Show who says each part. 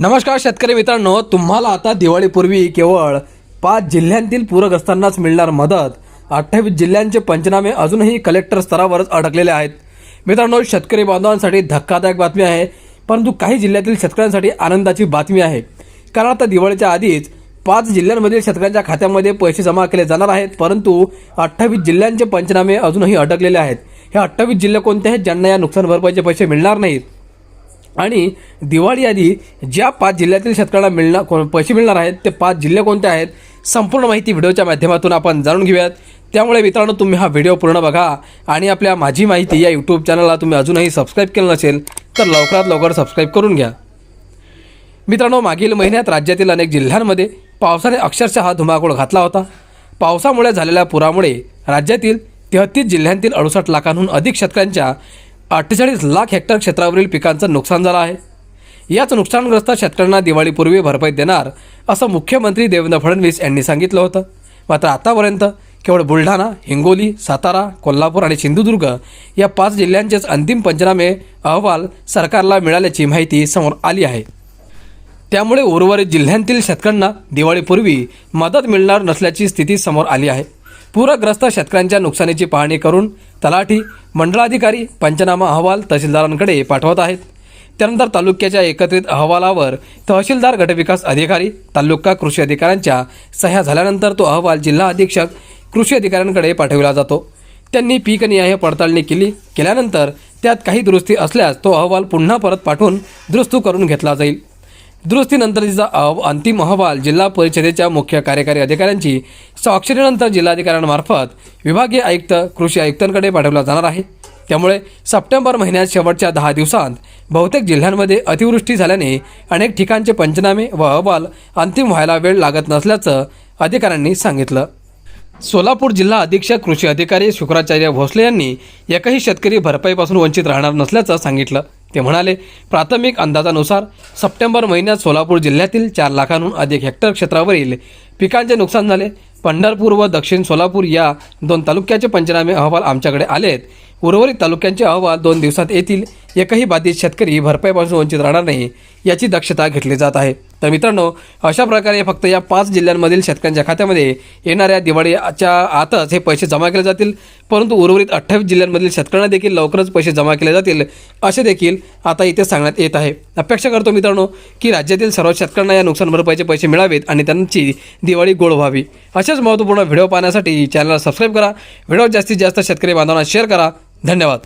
Speaker 1: नमस्कार शेतकरी मित्रांनो तुम्हाला आता दिवाळीपूर्वी केवळ पाच जिल्ह्यांतील पूरग्रस्तांनाच मिळणार मदत. अठ्ठावीस जिल्ह्यांचे पंचनामे अजूनही कलेक्टर स्तरावरच अडकलेले आहेत. मित्रांनो शेतकरी बांधवांसाठी धक्कादायक बातमी आहे परंतु काही जिल्ह्यातील शेतकऱ्यांसाठी आनंदाची बातमी आहे. कारण आता दिवाळीच्या आधीच पाच जिल्ह्यांमधील शेतकऱ्यांच्या खात्यामध्ये पैसे जमा केले जाणार आहेत परंतु अठ्ठावीस जिल्ह्यांचे पंचनामे अजूनही अडकलेले आहेत. हे अठ्ठावीस जिल्हे कोणते आहेत ज्यांना या नुकसान भरपाईचे पैसे मिळणार नाहीत? आणि दिवाळी आधी ज्या पाच जिल्ह्यातील शेतकऱ्यांना मिळणार को- पैसे मिळणार आहेत ते पाच जिल्हे कोणते आहेत संपूर्ण माहिती व्हिडिओच्या माध्यमातून आपण जाणून घेऊयात. त्यामुळे मित्रांनो तुम्ही हा व्हिडिओ पूर्ण बघा आणि आपल्या माझी माहिती या यूट्यूब चॅनलला तुम्ही अजूनही सबस्क्राईब केलं नसेल तर लवकरात लवकर सबस्क्राईब करून घ्या. मित्रांनो मागील महिन्यात राज्यातील अनेक जिल्ह्यांमध्ये पावसाने अक्षरशः धुमाकूळ घातला होता. पावसामुळे झालेल्या पुरामुळे राज्यातील तेहतीस जिल्ह्यांतील अडुसष्ट लाखांहून अधिक शेतकऱ्यांच्या अठ्ठेचाळीस लाख हेक्टर क्षेत्रावरील पिकांचं नुकसान झालं आहे. याच नुकसानग्रस्त शेतकऱ्यांना दिवाळीपूर्वी भरपाई देणार असं मुख्यमंत्री देवेंद्र फडणवीस यांनी सांगितलं होतं. मात्र आतापर्यंत केवळ बुलढाणा हिंगोली सातारा कोल्हापूर आणि सिंधुदुर्ग या पाच जिल्ह्यांचेच अंतिम पंचनामे अहवाल सरकारला मिळाल्याची माहिती समोर आली आहे. त्यामुळे उर्वरित जिल्ह्यांतील शेतकऱ्यांना दिवाळीपूर्वी मदत मिळणार नसल्याची स्थिती समोर आली आहे. पूरग्रस्त शेतकऱ्यांच्या नुकसानीची पाहणी करून तलाठी मंडळाधिकारी पंचनामा अहवाल तहसीलदारांकडे पाठवत आहेत. त्यानंतर तालुक्याच्या एकत्रित अहवालावर तहसीलदार गटविकास अधिकारी तालुका कृषी अधिकाऱ्यांच्या सह्या झाल्यानंतर तो अहवाल जिल्हा अधीक्षक कृषी अधिकाऱ्यांकडे पाठविला जातो. त्यांनी पीक निहाय पडताळणी केली केल्यानंतर त्यात काही दुरुस्ती असल्यास तो अहवाल पुन्हा परत पाठवून दुरुस्त करून घेतला जाईल. दुरुस्तीनंतरचा अह अंतिम अहवाल जिल्हा परिषदेच्या मुख्य कार्यकारी अधिकाऱ्यांची स्वाक्षरीनंतर जिल्हाधिकाऱ्यांमार्फत विभागीय आयुक्त कृषी आयुक्तांकडे पाठवला जाणार आहे. त्यामुळे सप्टेंबर महिन्यात शेवटच्या दहा दिवसांत बहुतेक जिल्ह्यांमध्ये अतिवृष्टी झाल्याने अनेक ठिकाणचे पंचनामे व अहवाल अंतिम व्हायला वेळ लागत नसल्याचं अधिकाऱ्यांनी सांगितलं. सोलापूर जिल्हा अधीक्षक कृषी अधिकारी शुक्राचार्य भोसले यांनी एकही शेतकरी भरपाईपासून वंचित राहणार नसल्याचं सांगितलं. ते म्हणाले प्राथमिक अंदाजानुसार सप्टेंबर महिन्यात सोलापूर जिल्ह्यातील चार लाखांहून अधिक हेक्टर क्षेत्रावरील पिकांचे नुकसान झाले. पंढरपूर व दक्षिण सोलापूर या दोन तालुक्याचे पंचनामे अहवाल आमच्याकडे आले आहेत उर्वरित तालुक्यांचे अहवाल दोन दिवसात येतील. एकही बाधित शेतकरी भरपाईपासून वंचित राहणार नाही याची दक्षता घेतली जात आहे. तर मित्रांनो अशा प्रकारे फक्त या पाच जिल्ह्यांमधील शेतकऱ्यांच्या खात्यामध्ये येणाऱ्या दिवाळीच्या आतच हे पैसे जमा केले जातील परंतु उर्वरित अठ्ठावीस जिल्ह्यांमधील शेतकऱ्यांना देखील लवकरच पैसे जमा केले जातील असे देखील आता इथे सांगण्यात येत आहे. अपेक्षा करतो मित्रांनो की राज्यातील सर्व शेतकऱ्यांना या नुकसान भरपाईचे पैसे मिळावेत आणि त्यांची दिवाळी गोड व्हावी. असेच महत्त्वपूर्ण व्हिडिओ पाहण्यासाठी चॅनलला सबस्क्राईब करा. व्हिडिओ जास्तीत जास्त शेतकरी बांधवांना शेअर करा. धन्यवाद.